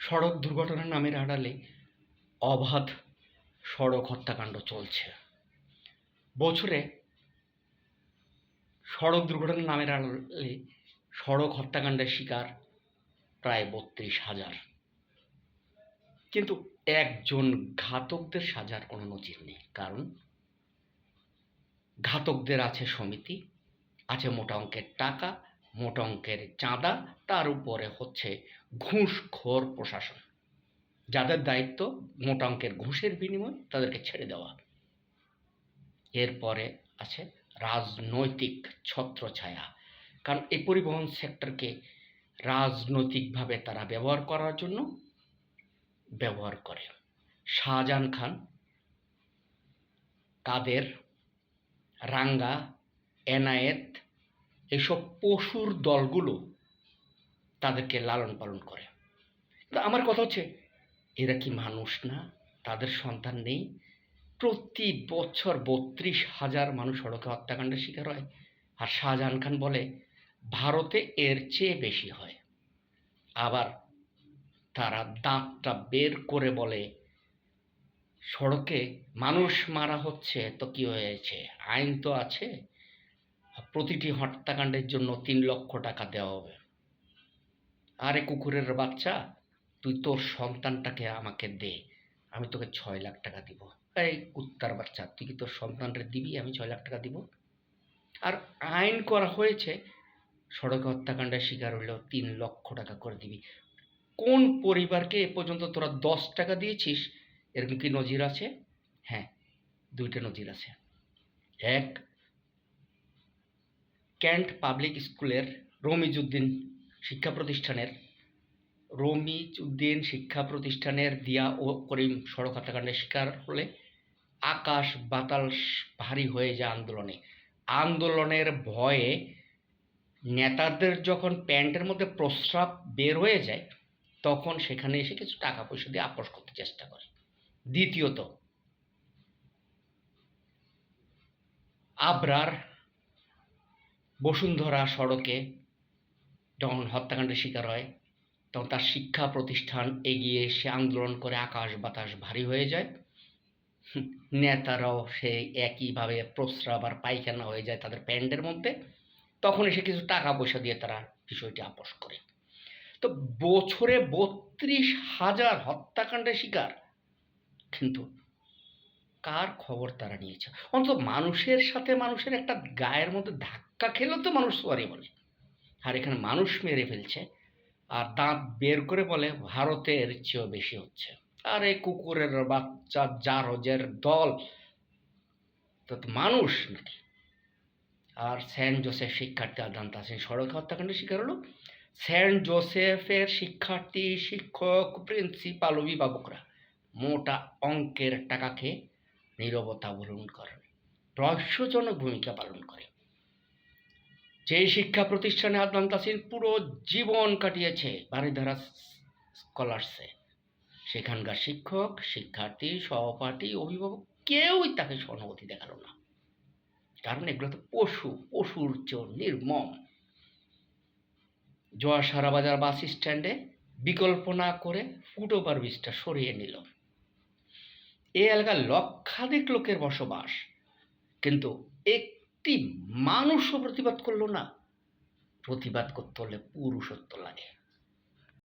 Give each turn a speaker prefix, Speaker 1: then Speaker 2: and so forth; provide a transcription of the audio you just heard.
Speaker 1: সড়ক দুর্ঘটনার নামের আড়ালে অবাধ সড়ক হত্যাকাণ্ড চলছে। বছরে সড়ক দুর্ঘটনার নামের আড়ালে সড়ক হত্যাকাণ্ডের শিকার প্রায় বত্রিশ হাজার। কিন্তু একজন ঘাতকদের সাজার কোনো নজির নেই, কারণ ঘাতকদের আছে সমিতি, আছে মোটা অঙ্কের টাকা মোটা অঙ্কের চাঁদা, তার উপরে হচ্ছে ঘুষখোর প্রশাসন। যাদের দায়িত্ব মোটা অঙ্কের ঘুষের বিনিময়ে, তাদেরকে ছেড়ে দেওয়া। এরপরে আছে রাজনৈতিক ছত্রছায়া। কারণ এই পরিবহন সেক্টরকে রাজনৈতিকভাবে তারা ব্যবহার করার জন্য ব্যবহার করে। শাহজাহান খান কাদের রাঙ্গা, এনায়েত এসব পশুর দলগুলো তাদেরকে লালন পালন করে। আমার কথা হচ্ছে, এরা কি মানুষ না? তাদের সন্তান নেই? প্রতি বছর বত্রিশ হাজার মানুষ সড়কে হত্যাকাণ্ডের শিকার হয়। আর শাহজাহান খান বলে, ভারতে এর চেয়ে বেশি হয়। আবার তারা দাঁতটা বের করে বলে, সড়কে মানুষ মারা হচ্ছে, তো কি হয়েছে? আইন তো আছে। প্রতিটি হত্যাকাণ্ডের জন্য তিন লক্ষ টাকা দেওয়া হবে। আরে কুকুরের বাচ্চা, তুই তোর সন্তানটাকে আমাকে দে। আমি তোকে ছয় লাখ টাকা দিব। এই কুত্তার বাচ্চা, তুই কি তোর সন্তানটা দিবি? আমি ছয় লাখ টাকা দিব। আর আইন করা হয়েছে, সড়ক হত্যাকাণ্ডের শিকার হইলেও তিন লক্ষ টাকা করে দিবি। কোন পরিবারকে এ পর্যন্ত তোরা দশ টাকা দিয়েছিস? এরকম কি নজির আছে? হ্যাঁ দুইটা নজির আছে। এক ক্যান্ট পাবলিক স্কুলের রমিজউদ্দিন শিক্ষা প্রতিষ্ঠানের, রমিজউদ্দিন শিক্ষা প্রতিষ্ঠানের দিয়া ও করিম সড়ক হত্যাকাণ্ডের শিকার হলে আকাশ বাতাল ভারী হয়ে যায় আন্দোলনে। আন্দোলনের ভয়ে নেতাদের যখন প্যান্টের মধ্যে প্রস্রাব বের হয়ে যায়, তখন সেখানে এসে কিছু টাকা পয়সা দিয়ে আপোষ করতে চেষ্টা করে। দ্বিতীয়ত, আবরার বসুন্ধরা সড়কে যখন হত্যাকাণ্ডের শিকার হয়, তখন তার শিক্ষা প্রতিষ্ঠান এগিয়ে সে আন্দোলন করে আকাশ বাতাস ভারী হয়ে যায়। নেতারাও সে একইভাবে প্রস্রাব আর পায়খানা হয়ে যায় তাদের প্যান্টের মধ্যে। তখন এসে কিছু টাকা পয়সা দিয়ে তারা বিষয়টি আপোষ করে। তো বছরে বত্রিশ হাজার হত্যাকাণ্ডের শিকার। কিন্তু কার খবর তারা নিয়েছে? অন্তত মানুষের সাথে মানুষের একটা গায়ের মধ্যে ধাক্কা খেলেও তো মানুষ সরি বলে। আর এখানে মানুষ মেরে ফেলছে, আর দাঁত বের করে বলে ভারতের চেয়েও বেশি হচ্ছে। আর এই কুকুরের বাচ্চা, জারজের দল, তো মানুষ নাকি? আর সেন্ট জোসেফ শিক্ষার্থী আদান তাসিন সড়ক হত্যাকাণ্ডের শিকার হলো। সেন্ট জোসেফের শিক্ষার্থী, শিক্ষক, প্রিন্সিপাল, অভিভাবকরা মোটা অঙ্কের টাকা খেয়ে নীরবতা অবলম্বন করেন রহস্যজনক ভূমিকা পালন করে। যে শিক্ষা প্রতিষ্ঠানে আদনান তাসির পুরো জীবন কাটিয়েছে বারিধারা স্কলার্সে। সেখানকার শিক্ষক, শিক্ষার্থী, সহপাঠী, অভিভাবক কেউই তাকে সহানুভূতি দেখাল না। কারণ এগুলো তো পশু, পশুর চেয়েও নির্মম। জোয়ার সারাবাজার বাস স্ট্যান্ডে বিকল্প না করে ফুট ওভার ব্রিজটা সরিয়ে নিল। এই এলাকার লক্ষাধিক লোকের বসবাস। কিন্তু একটি মানুষও প্রতিবাদ করল না। প্রতিবাদ করতে হলে পুরুষত্ব লাগে।